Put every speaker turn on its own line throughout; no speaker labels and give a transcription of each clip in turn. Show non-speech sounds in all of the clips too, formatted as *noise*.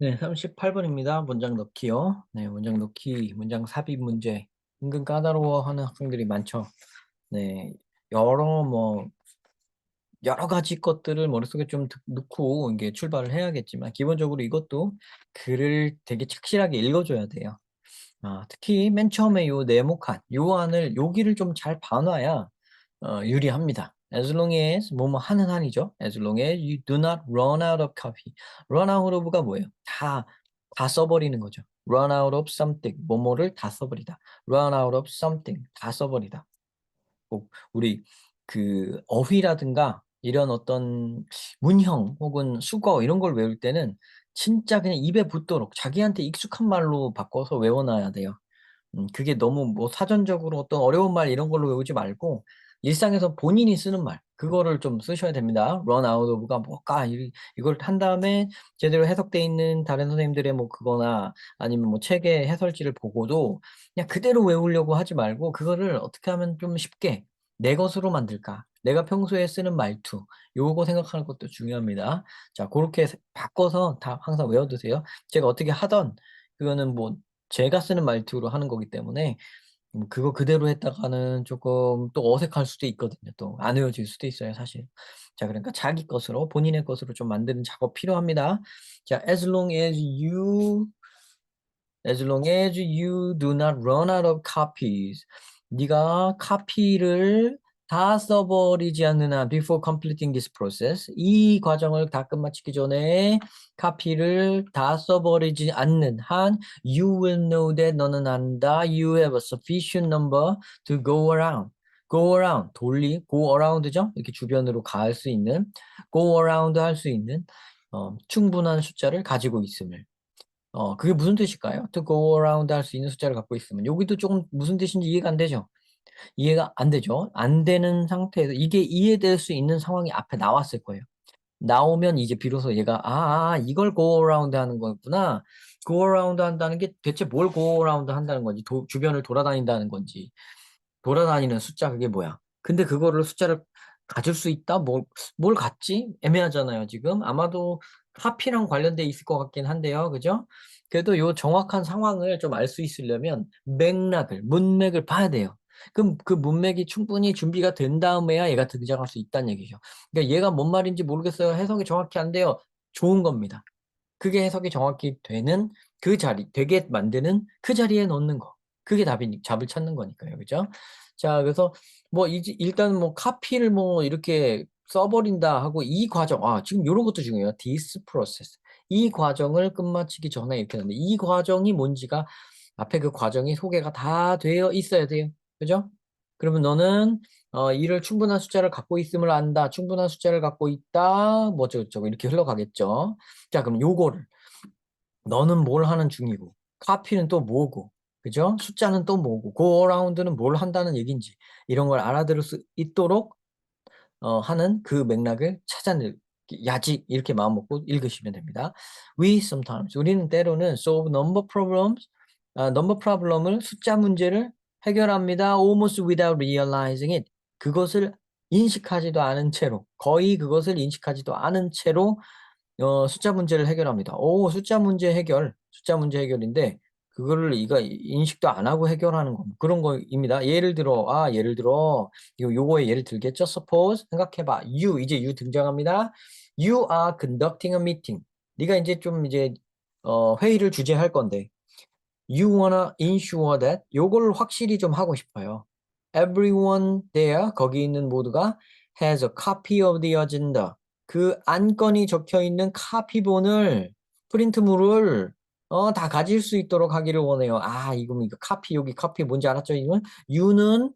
네, 38번입니다. 문장 넣기요. 네, 문장 넣기, 문장 삽입 문제. 은근 까다로워하는 학생들이 많죠. 네, 여러 뭐 여러 가지 것들을 머릿속에 좀 드- 넣고 이게 출발을 해야겠지만 기본적으로 이것도 글을 되게 착실하게 읽어줘야 돼요. 아, 특히 맨 처음에 요 네모칸, 요 안을 여기를 좀 잘 봐놔야 어, 유리합니다. As long as 뭐뭐 하는 한이죠. As long as you do not run out of copy. run out of가 뭐예요? 다, 다 써버리는 거죠. run out of something. 뭐뭐를 다 써버리다. run out of something. 다 써버리다. 꼭 우리 그 어휘라든가 이런 어떤 문형 혹은 수거 이런 걸 외울 때는 진짜 그냥 입에 붙도록 자기한테 익숙한 말로 바꿔서 외워놔야 돼요. 음 그게 너무 뭐 사전적으로 어떤 어려운 말 이런 걸로 외우지 말고 일상에서 본인이 쓰는 말 그거를 좀 쓰셔야 됩니다. run out of가 뭘까? 이 이걸 한 다음에 제대로 해석돼 있는 다른 선생님들의 뭐 그거나 아니면 뭐 책의 해설지를 보고도 그냥 그대로 외우려고 하지 말고 그거를 어떻게 하면 좀 쉽게 내 것으로 만들까? 내가 평소에 쓰는 말투 요거 생각하는 것도 중요합니다. 자 고렇게 세 바꿔서 다 항상 외워 두세요. 제가 어떻게 하던 그거는 뭐 제가 쓰는 말투로 하는 거기 때문에 음 그거 그대로 했다가는 쪼끔 또 어색할 수도 있거든요 또. 안 외워질 수도 있어요 사실. 자 그러니까 자기 것으로 본인의 것으로 좀 만드는 작업 필요합니다. 자 as long as you as long as you do not run out of copies. 네가 카피를 다 써버리지 않는 한 before completing this process. 이 과정을 다 끝마치기 전에 카피를 다 써버리지 않는 한 you will know that 너는 안다. You have a sufficient number to go around. go around 돌리 go around죠. 이렇게 주변으로 갈 수 있는 go around 할 수 있는 어, 충분한 숫자를 가지고 있음을 어 그게 무슨 뜻일까요? to go around 할 수 있는 숫자를 갖고 있으면 여기도 조금 무슨 뜻인지 이해가 안 되죠? 이해가 안 되죠? 안 되는 상태에서 이게 이해될 수 있는 상황이 앞에 나왔을 거예요. 나오면 이제 비로소 얘가 '아 아 이걸 go around 하는 거였구나. around 한다는 게 대체 뭘 around 한다는 건지 도 주변을 돌아다닌다는 건지 돌아다니는 숫자 그게 뭐야? 근데 그거를 숫자를 가질 수 있다? 뭘 뭘 갖지? 애매하잖아요 지금. 아마도 카피랑 관련돼 있을 것 같긴 한데요. 그죠? 그래도 요 정확한 상황을 좀 알 수 있으려면 맥락을 문맥을 봐야 돼요. 그럼 그 문맥이 충분히 준비가 된 다음에야 얘가 등장할 수 있다는 얘기죠. 그러니까 얘가 뭔 말인지 모르겠어요. 해석이 정확히 안 돼요. 좋은 겁니다. 그게 해석이 정확히 되는 그 자리 되게 만드는 그 자리에 넣는 거. 그게 답이니 답을 찾는 거니까요. 그죠? 자 그래서 뭐 이제 일단 뭐 카피를 뭐 이렇게 써 버린다 하고 이 과정 아 지금 요런 것도 중요해요. this process. 이 과정을 끝마치기 전에 이렇게 하는데 이 과정이 뭔지가 앞에 그 과정이 소개가 다 되어 있어야 돼요. 그죠? 그러면 너는 어 이를 충분한 숫자를 갖고 있음을 안다. 충분한 숫자를 갖고 있다. 뭐 어쩌고저쩌고 이렇게 흘러가겠죠. 자 그럼 요거를 너는 뭘 하는 중이고 카피는 또 뭐고 그죠? 숫자는 또 뭐고 around는 뭘 한다는 얘기인지 이런 걸 알아들을 수 있도록 어 하는 그 맥락을 찾아내 야지 이렇게 마음 먹고 읽으시면 됩니다. We sometimes 우리는 때로는 solve number problems 아 number problem을 숫자 문제를 해결합니다. almost without realizing it. 그것을 인식하지도 않은 채로 거의 그것을 인식하지도 않은 채로 어 숫자 문제를 해결합니다. 오 숫자 문제 해결, 숫자 문제 해결인데 그거를 이가 인식도 안 하고 해결하는 거 그런 거입니다. 예를 들어 아 예를 들어 요 요거의 예를 들겠죠. Suppose 생각해 봐. You 이제 you 등장합니다. You are conducting a meeting. 네가 이제 좀 이제 어 회의를 주재할 건데 you wanna ensure that 요걸 확실히 좀 하고 싶어요. Everyone there 거기 있는 모두가 has a copy of the agenda. 그 안건이 적혀 있는 카피본을 프린트물을 어 다 가질 수 있도록 하기를 원해요. 아 이거 이거 카피 여기 카피 뭔지 알았죠? 이건 you는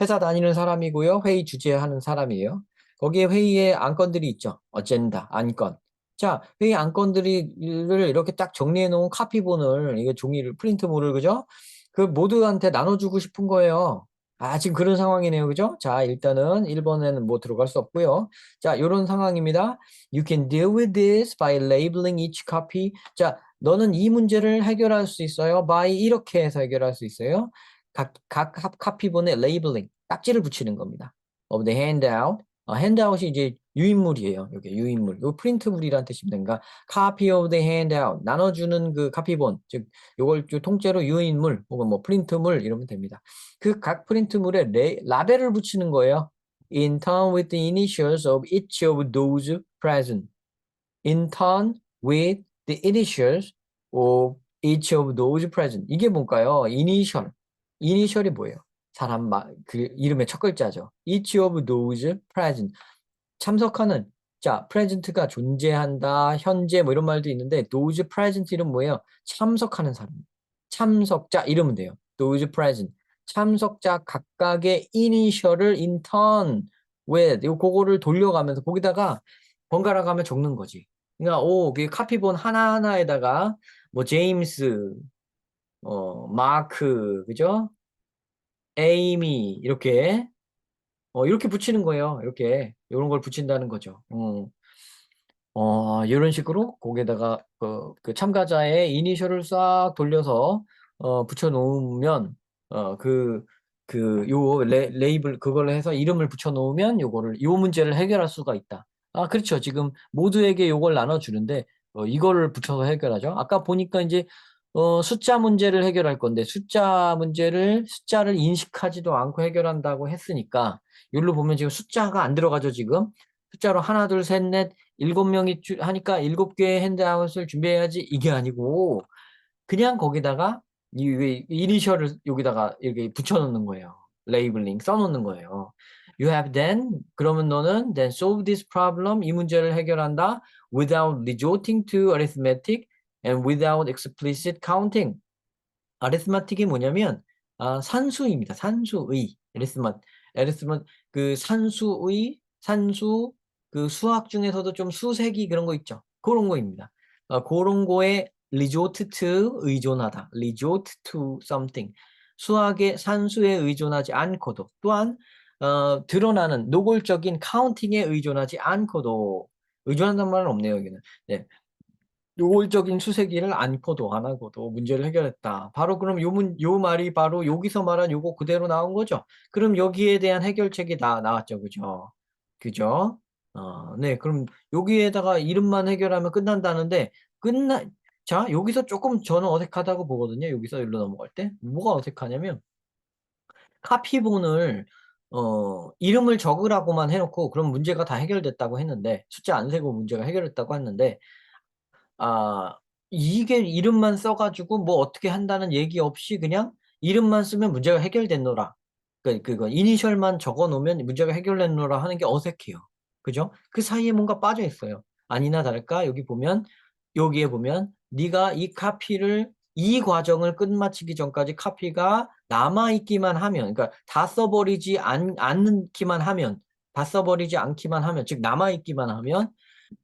회사 다니는 사람이고요. 회의 주재하는 사람이에요. 거기에 회의에 안건들이 있죠. 어젠다, 안건. 자, 안건들이 를 이렇게 딱 정리해 놓은 카피본을 이게 종이를 프린트물을 그죠? 그 모두한테 나눠 주고 싶은 거예요. 아 지금 그런 상황이네요. 그죠? 자 일단은 1 번에는 뭐 들어갈 수 없고요. 자 요런 상황입니다. You can deal with this by labeling each copy. 자 너는 이 문제를 해결할 수 있어요. by 이렇게 해서 해결할 수 있어요. 각 각 카피본에 labeling 딱지를 붙이는 겁니다. of the handout. 어, handout이 이제 유인물이에요. 이게 유인물. 요 프린트물이란 뜻입니다. copy of the handout 나눠주는 그 카피본 즉 요걸 요 통째로 유인물 혹은 뭐 프린트물 이러면 됩니다. 그 각 프린트물에 레, 라벨을 붙이는 거예요. In turn with the initials of each of those present. In turn with the initials of each of those present. 이게 뭘까요? 이니셜. 이니셜이 뭐예요? 사람 마, 그 이름의 첫 글자죠. Each of those present. 참석하는 자, present가 존재한다, 현재 뭐 이런 말도 있는데 those present 이름 뭐예요? 참석하는 사람. 참석자 이러면 돼요. those present. 참석자 각각의 이니셜을 in turn with 요 그거를 돌려가면서 거기다가 번갈아 가며 적는 거지. 그러니까 오, 그 카피본 하나하나에다가 뭐 제임스, 어, 마크, 그죠? 에이미 이렇게 어, 이렇게 붙이는 거예요. 이렇게 이런 걸 붙인다는 거죠. 어, 어, 이런 식으로 거기에다가 그, 그 참가자의 이니셜을 싹 돌려서 어, 붙여 놓으면 어, 그, 그, 요 레, 레이블 그걸 해서 이름을 붙여 놓으면 요거를 요 문제를 해결할 수가 있다. 아, 그렇죠. 지금 모두에게 요걸 나눠 주는데 어, 이거를 붙여서 해결하죠. 아까 보니까 이제 어, 숫자 문제를 해결할 건데 숫자 문제를 숫자를 인식하지도 않고 해결한다고 했으니까 여기로 보면 지금 숫자가 안 들어가죠 지금? 숫자로 하나 둘 셋 넷 일곱 명이 주- 하니까 일곱 개의 핸드아웃을 준비해야지 이게 아니고 그냥 거기다가 이, 이 이니셜을 여기다가 이렇게 붙여놓는 거예요. 레이블링 써놓는 거예요. You have then 그러면 너는 then solve this problem 이 문제를 해결한다 without resorting to arithmetic and without explicit counting. arithmetic이 뭐냐면 아, 산수입니다. 산수의. arithmet, arithmet 그 산수의 산수 그 수학 중에서도 좀 수색이 그런 거 있죠. 그런 거입니다. 어, 그런 거에 resort to 의존하다. resort to something. 수학의 산수에 의존하지 않고도 또한 어, 드러나는 노골적인 카운팅에 의존하지 않고도 의존한다는 말은 없네요 여기는 네. 노골적인 수세기를 않고도 안 하고도 문제를 해결했다. 바로 그럼 요, 문, 요 말이 바로 여기서 말한 요거 그대로 나온 거죠. 그럼 여기에 대한 해결책이 다 나왔죠. 그죠? 그죠? 어, 네. 그럼 여기에다가 이름만 해결하면 끝난다는데 끝나 자, 여기서 조금 저는 어색하다고 보거든요. 여기서 일로 넘어갈 때. 뭐가 어색하냐면 카피본을 어, 이름을 적으라고만 해놓고 그럼 문제가 다 해결됐다고 했는데 숫자 안 세고 문제가 해결됐다고 했는데 아, 이게 이름만 써가지고 뭐 어떻게 한다는 얘기 없이 그냥 이름만 쓰면 문제가 해결됐노라. 그, 그거 이니셜만 적어 놓으면 문제가 해결됐노라 하는 게 어색해요. 그죠? 그 사이에 뭔가 빠져 있어요. 아니나 다를까 여기 보면 여기에 보면 네가 이 카피를 이 과정을 끝마치기 전까지 카피가 남아 있기만 하면 그러니까 다 써버리지 않, 않기만 하면 다 써버리지 않기만 하면 즉 남아 있기만 하면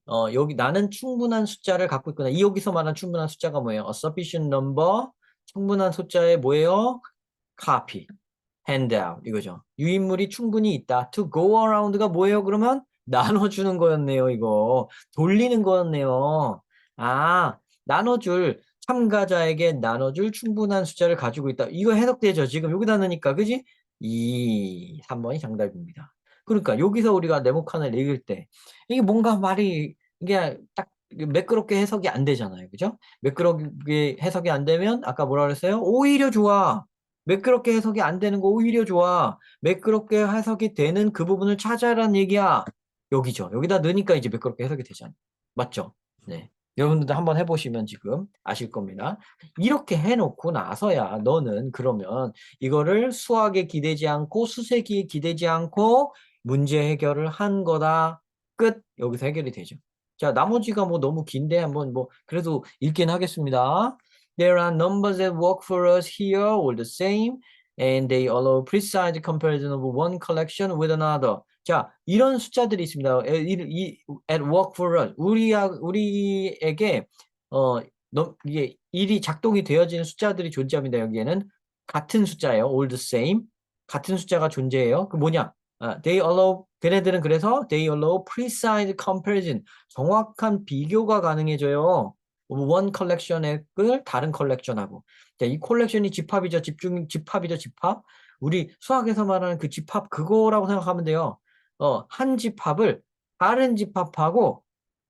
어, 여기 나는 충분한 숫자를 갖고 있구나. 이 여기서 말하는 충분한 숫자가 뭐예요? A sufficient number. 충분한 숫자의 뭐예요? copy, handout 이거죠. 유인물이 충분히 있다. To go around가 뭐예요? 그러면 나눠주는 거였네요. 이거 돌리는 거였네요. 아, 나눠줄 참가자에게 나눠줄 충분한 숫자를 가지고 있다. 이거 해석되죠. 지금 여기다 넣으니까 그지? 이 3번이 정답입니다. 그러니까 여기서 우리가 네모칸을 읽을 때 이게 뭔가 말이 이게 딱 매끄럽게 해석이 안 되잖아요. 그죠? 매끄럽게 해석이 안 되면 아까 뭐라 그랬어요? 오히려 좋아. 매끄럽게 해석이 안 되는 거 오히려 좋아. 매끄럽게 해석이 되는 그 부분을 찾아라는 얘기야. 여기죠. 여기다 넣으니까 이제 매끄럽게 해석이 되잖아요. 맞죠? 네. 여러분들도 한번 해보시면 지금 아실 겁니다. 이렇게 해놓고 나서야 너는 그러면 이거를 수학에 기대지 않고 수세기에 기대지 않고 문제 해결을 한 거다. 끝. 여기서 해결이 되죠. 자, 나머지가 뭐 너무 긴데 한번 뭐 그래도 읽긴 하겠습니다. There are numbers that work for us here all the same and they allow precise comparison of one collection with another. 자, 이런 숫자들이 있습니다. at work for us. 우리, 우리에게, 어, 너, 이게 일이 작동이 되어지는 숫자들이 존재합니다. 여기에는 같은 숫자예요. all the same. 같은 숫자가 존재해요. 그 뭐냐? 아, they allow, 걔네들은 그래서 they allow precise comparison. 정확한 비교가 가능해져요. one collection을 다른 컬렉션하고. 자, 이 컬렉션이 집합이죠. 집중, 집합이죠. 집합. 우리 수학에서 말하는 그 집합 그거라고 생각하면 돼요. 어, 한 집합을 다른 집합하고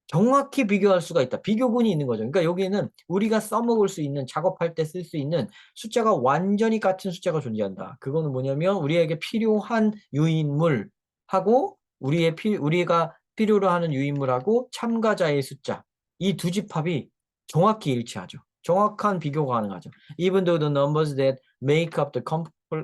정확히 비교할 수가 있다. 비교군이 있는 거죠. 그러니까 여기에는 우리가 써먹을 수 있는 작업할 때 쓸 수 있는 숫자가 완전히 같은 숫자가 존재한다. 그거는 뭐냐면 우리에게 필요한 유인물하고 우리의 피, 우리가 필요로 하는 유인물하고 참가자의 숫자 이 두 집합이 정확히 일치하죠. 정확한 비교가 가능하죠. Even though the numbers that make up the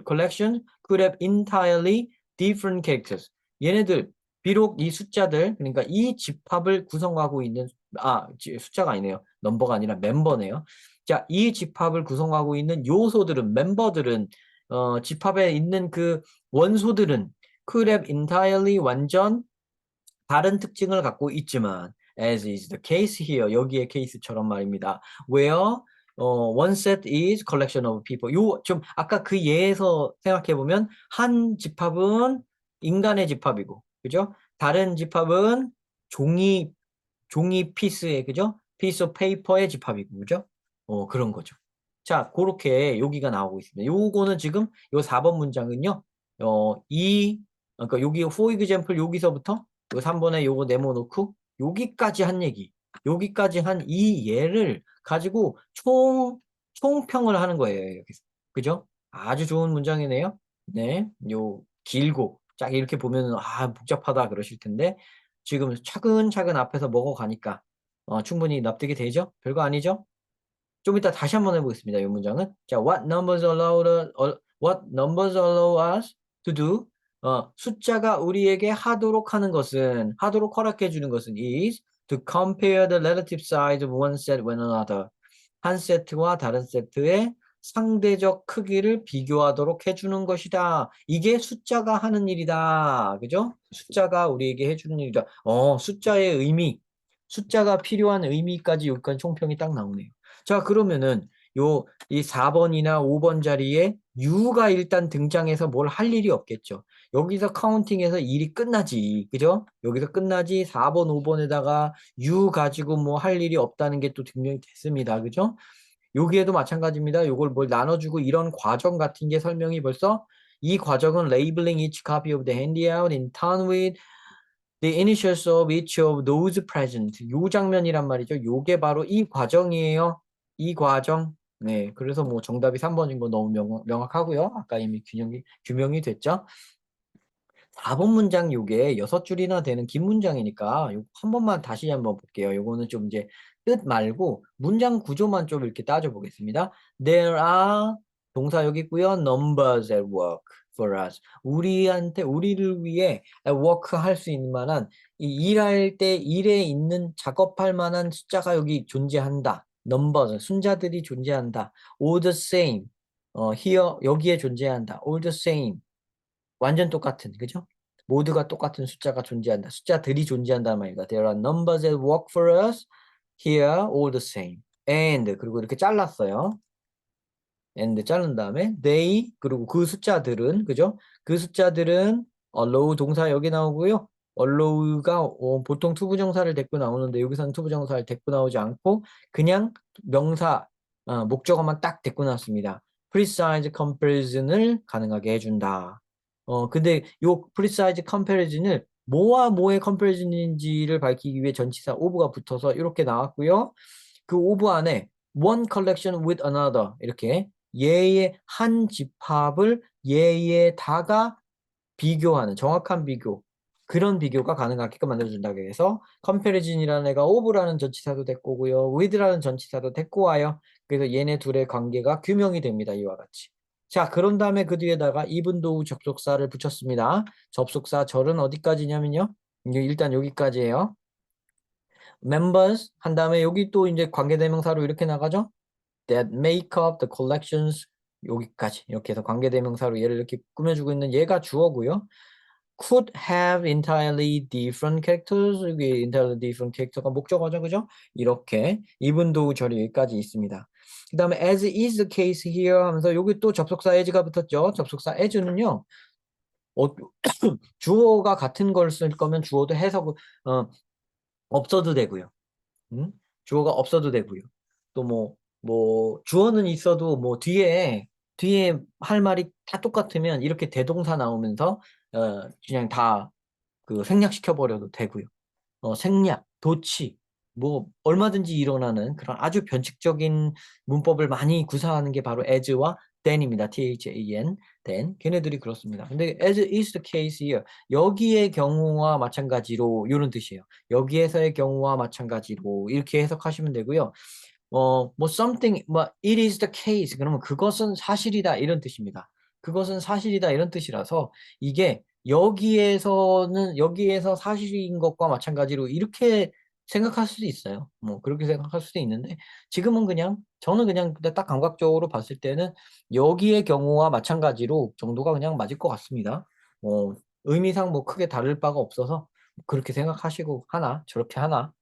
collection could have entirely different characters. 얘네들 비록 이 숫자들 그러니까 이 집합을 구성하고 있는 아 지- 숫자가 아니네요. 넘버가 아니라 멤버네요. 자, 이 집합을 구성하고 있는 요소들은 멤버들은 어, 집합에 있는 그 원소들은 could have entirely 완전 다른 특징을 갖고 있지만 as is the case here 여기의 케이스처럼 말입니다. where 어, one set is collection of people. 요 좀 아까 그 예에서 생각해 보면 한 집합은 인간의 집합이고, 그죠? 다른 집합은 종이 종이 피스의 그죠? piece of paper의 집합이고, 그죠? 어 그런 거죠. 자, 그렇게 여기가 나오고 있습니다. 요거는 지금 요 4번 문장은요. 어, 이 그러니까 여기 for example 여기서부터 요 3번에 요거 네모 놓고 여기까지 한 얘기. 여기까지 한 이 예를 가지고 총 총평을 하는 거예요. 여기서. 그죠? 아주 좋은 문장이네요. 네. 요 길고 쫙 이렇게 보면은 아, 복잡하다 그러실 텐데 지금 차근차근 앞에서 먹어가니까 어, 충분히 납득이 되죠? 별거 아니죠? 좀 이따 다시 한번 해보겠습니다. 이 문장은 자, what numbers allow uh, what numbers allow us to do? 어, 숫자가 우리에게 하도록 하는 것은 하도록 허락해 주는 것은 is to compare the relative size of one set with another. 한 세트와 다른 세트의 상대적 크기를 비교하도록 해주는 것이다. 이게 숫자가 하는 일이다. 그죠? 숫자가 우리에게 해주는 일이다. 어, 숫자의 의미, 숫자가 필요한 의미까지 여기까지 총평이 딱 나오네요. 자, 그러면은 요 이 4번이나 5번 자리에 U가 일단 등장해서 뭘 할 일이 없겠죠. 여기서 카운팅해서 일이 끝나지. 그죠? 여기서 끝나지 4번, 5번에다가 U 가지고 뭐 할 일이 없다는 게 또 증명이 됐습니다. 그죠? 여기에도 마찬가지입니다. 요걸 뭘 나눠주고 이런 과정 같은 게 설명이 벌써 이 과정은 labeling each copy of the handout in turn with the initials of each of those present. 요 장면이란 말이죠. 요게 바로 이 과정이에요. 이 과정. 네, 그래서 뭐 정답이 3번인 거 너무 명, 명확하고요. 아까 이미 균형이, 규명이 됐죠. 4번 문장 요게 6줄이나 되는 긴 문장이니까 한 번만 다시 한번 볼게요. 요거는 좀 이제 뜻 말고 문장 구조만 좀 이렇게 따져보겠습니다. There are 동사 여기 있고요. Numbers at work for us. 우리한테 우리를 위해 work 할 수 있는 만한 이 일할 때 일에 있는 작업할 만한 숫자가 여기 존재한다. Numbers 숫자들이 존재한다. All the same. 어, here 여기에 존재한다. All the same. 완전 똑같은 그죠? 모두가 똑같은 숫자가 존재한다. 숫자들이 존재한다는 말이다. There are numbers that work for us here all the same. And 그리고 이렇게 잘랐어요. and 자른 다음에 they 그리고 그 숫자들은 그죠? 그 숫자들은 allow 동사 여기 나오고요. allow가 어, 보통 투부정사를 데리고 나오는데 여기서는 투부정사를 데리고 나오지 않고 그냥 명사 어, 목적어만 딱 데리고 나왔습니다. precise comparison을 가능하게 해준다. 어 근데 요 precise comparison을 뭐와 뭐의 comparison인지를 밝히기 위해 전치사 of가 붙어서 이렇게 나왔고요. 그 of 안에 one collection with another 이렇게 얘의 한 집합을 얘에다가 비교하는 정확한 비교 그런 비교가 가능하게끔 만들어준다고 해서 comparison이라는 애가 of라는 전치사도 오고요. with라는 전치사도 데리고 와요. 그래서 얘네 둘의 관계가 규명이 됩니다. 이와 같이. 자, 그런 다음에 그 뒤에다가 though 접속사를 붙였습니다. 접속사 절은 어디까지냐면요. 이게 일단 여기까지예요. members 한 다음에 여기 또 이제 관계대명사로 이렇게 나가죠. that make up the collections 여기까지 이렇게 해서 관계대명사로 얘를 이렇게 꾸며주고 있는 얘가 주어고요. could have entirely different characters 여기 entirely different character가 목적어죠, 그죠? 이렇게 though 절이 여기까지 있습니다. 그 다음에 as is the case here 하면서 여기 또 접속사 as가 붙었죠. 접속사 as는요. 어, *coughs* 주어가 같은 걸 쓸 거면 주어도 해석 어, 없어도 되고요. 음? 주어가 없어도 되고요. 또 뭐 뭐 주어는 있어도 뭐 뒤에 뒤에 할 말이 다 똑같으면 이렇게 대동사 나오면서 어, 그냥 다 그 생략시켜 버려도 되고요. 어 생략, 도치 뭐 얼마든지 일어나는 그런 아주 변칙적인 문법을 많이 구사하는 게 바로 as와 than입니다. T-H-A-N, then. 걔네들이 그렇습니다. 근데 as is the case here. 여기의 경우와 마찬가지로 요런 뜻이에요. 여기에서의 경우와 마찬가지로 이렇게 해석하시면 되고요. 어, 뭐 something, 뭐 it is the case. 그러면 그것은 사실이다 이런 뜻입니다. 그것은 사실이다 이런 뜻이라서 이게 여기에서는 여기에서 사실인 것과 마찬가지로 이렇게 생각할 수도 있어요. 뭐 그렇게 생각할 수도 있는데 지금은 그냥 저는 그냥 딱 감각적으로 봤을 때는 여기의 경우와 마찬가지로 정도가 그냥 맞을 것 같습니다. 어, 의미상 뭐 크게 다를 바가 없어서 그렇게 생각하시고 하나 저렇게 하나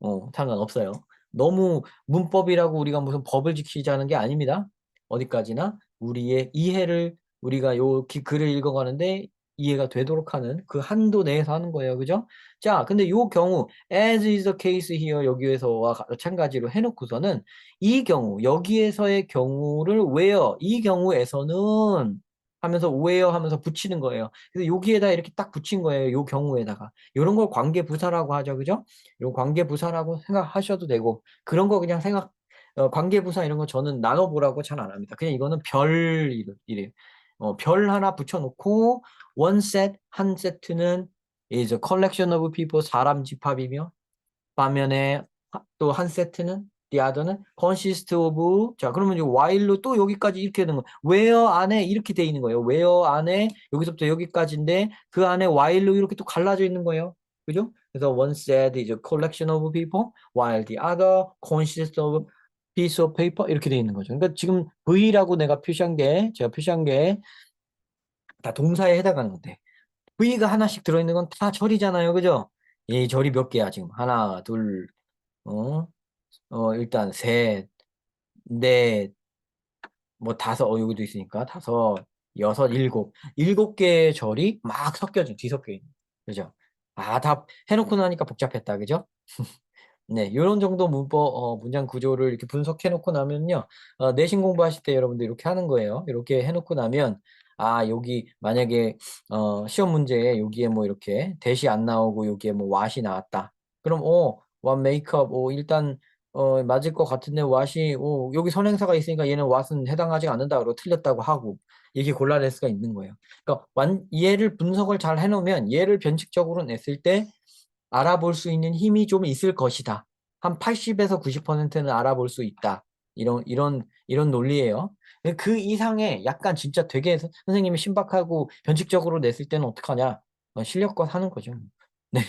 어, 상관없어요. 너무 문법이라고 우리가 무슨 법을 지키자는 게 아닙니다. 어디까지나 우리의 이해를 우리가 요 기, 글을 읽어가는데 이해가 되도록 하는 그 한도 내에서 하는 거예요. 그죠? 자, 근데 요 경우 as is the case here 여기에서와 마찬가지로 해놓고서는 이 경우 여기에서의 경우를 where 이 경우에서는 하면서 where 하면서 붙이는 거예요. 그래서 여기에다 이렇게 딱 붙인 거예요. 요 경우에다가. 이런 걸 관계 부사라고 하죠. 그죠? 요 관계 부사라고 생각하셔도 되고 그런 거 그냥 생각 어, 관계 부사 이런 거 저는 나눠 보라고 잘 안 합니다. 그냥 이거는 별 이래요. 어, 별 하나 붙여놓고 one set 한 세트는 a collection of people 사람 집합이며 반면에 또 한 세트는 the other는 consist of 자 그러면 이 while로 또 여기까지 이렇게 되는 거 where 안에 이렇게 돼 있는 거예요. where 안에 여기서부터 여기까지인데 그 안에 while로 이렇게 또 갈라져 있는 거예요. 그죠? 그래서 one set is a collection of people while the other consists of piece of paper 이렇게 돼 있는 거죠. 그러니까 지금 V라고 내가 표시한 게 제가 표시한 게 다 동사에 해당하는 건데 V가 하나씩 들어있는 건 다 절이잖아요. 그죠? 이 절이 몇 개야 지금? 하나, 둘, 어, 어 일단 셋, 넷, 뭐 다섯, 어 여기도 있으니까 다섯, 여섯, 일곱, 일곱 개의 절이 막 섞여져 뒤섞여 있는. 그죠? 아, 다 해놓고 나니까 복잡했다. 그죠? *laughs* 네, 요런 정도 문법, 어, 문장 구조를 이렇게 분석해 놓고 나면요. 어, 내신 공부하실 때 여러분들 이렇게 하는 거예요. 이렇게 해 놓고 나면, 아, 여기 만약에, 어, 시험 문제에 여기에 뭐 이렇게 대시 안 나오고 여기에 뭐 what이 나왔다. 그럼, 어, what makeup, 어, 일단, 어, 맞을 것 같은데 what이, 어, 여기 선행사가 있으니까 얘는 what은 해당하지 않는다. 그러고 틀렸다고 하고, 이렇게 골라낼 수가 있는 거예요. 그러니까 완, 얘를 분석을 잘 해놓으면 얘를 변칙적으로 냈을 때 알아볼 수 있는 힘이 좀 있을 것이다. 한 80에서 90%는 알아볼 수 있다. 이런 이런 이런 논리예요. 그 이상의 약간 진짜 되게 선생님이 신박하고 변칙적으로 냈을 때는 어떡하냐? 어, 실력껏 하는 거죠. *laughs* 네.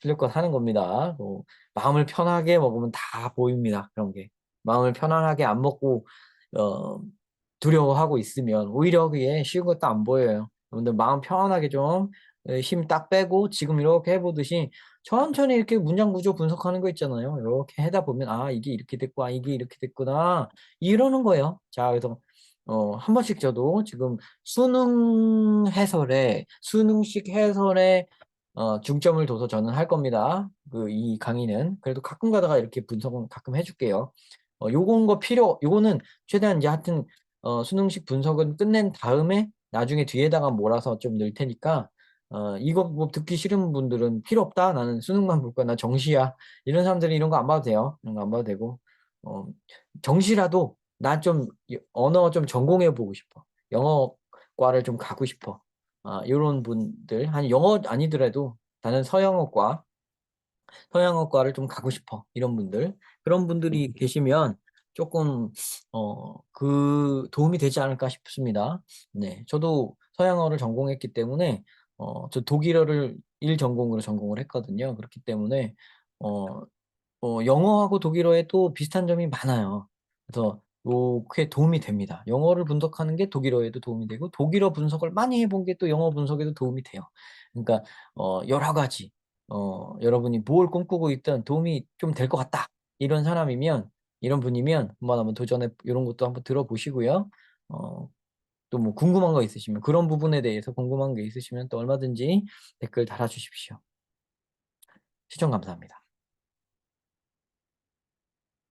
실력껏 하는 겁니다. 뭐, 마음을 편하게 먹으면 다 보입니다. 그런 게. 마음을 편안하게 안 먹고 어, 두려워하고 있으면 오히려 그게 쉬운 것도 안 보여요. 여러분들 마음 편안하게 좀 힘 딱 빼고 지금 이렇게 해보듯이 천천히 이렇게 문장 구조 분석하는 거 있잖아요. 이렇게 하다 보면 아 이게 이렇게 됐고 아 이게 이렇게 됐구나 이러는 거예요. 자 그래서 어, 한 번씩 저도 지금 수능 해설에 수능식 해설에 어, 중점을 둬서 저는 할 겁니다. 그 이 강의는 그래도 가끔 가다가 이렇게 분석은 가끔 해줄게요. 어, 요건 거 필요 요거는 최대한 이제 하여튼 어, 수능식 분석은 끝낸 다음에 나중에 뒤에다가 몰아서 좀 넣을 테니까 어, 이거 뭐 듣기 싫은 분들은 필요 없다. 나는 수능만 볼 거야. 나 정시야. 이런 사람들은 이런 거 안 봐도 돼요. 이런 거 안 봐도 되고. 어, 정시라도 나 좀 언어 좀 전공해 보고 싶어. 영어과를 좀 가고 싶어. 아, 이런 분들, 한 영어 아니더라도 나는 서영어과, 서영어과를 좀 가고 싶어. 이런 분들. 그런 분들이 계시면 조금 어, 그 도움이 되지 않을까 싶습니다. 네, 저도 서양어를 전공했기 때문에 어, 저 독일어를 1전공으로 전공을 했거든요. 그렇기 때문에 어, 어, 영어하고 독일어에 또 비슷한 점이 많아요. 그래서 꽤 도움이 됩니다. 영어를 분석하는 게 독일어에도 도움이 되고 독일어 분석을 많이 해본 게 또 영어 분석에도 도움이 돼요. 그러니까 어, 여러 가지 어, 여러분이 뭘 꿈꾸고 있든 도움이 좀 될 것 같다. 이런 사람이면 이런 분이면 한번 한번 도전해 이런 것도 한번 들어보시고요. 어, 또 뭐 궁금한 거 있으시면 그런 부분에 대해서 궁금한 게 있으시면 또 얼마든지 댓글 달아주십시오. 시청 감사합니다.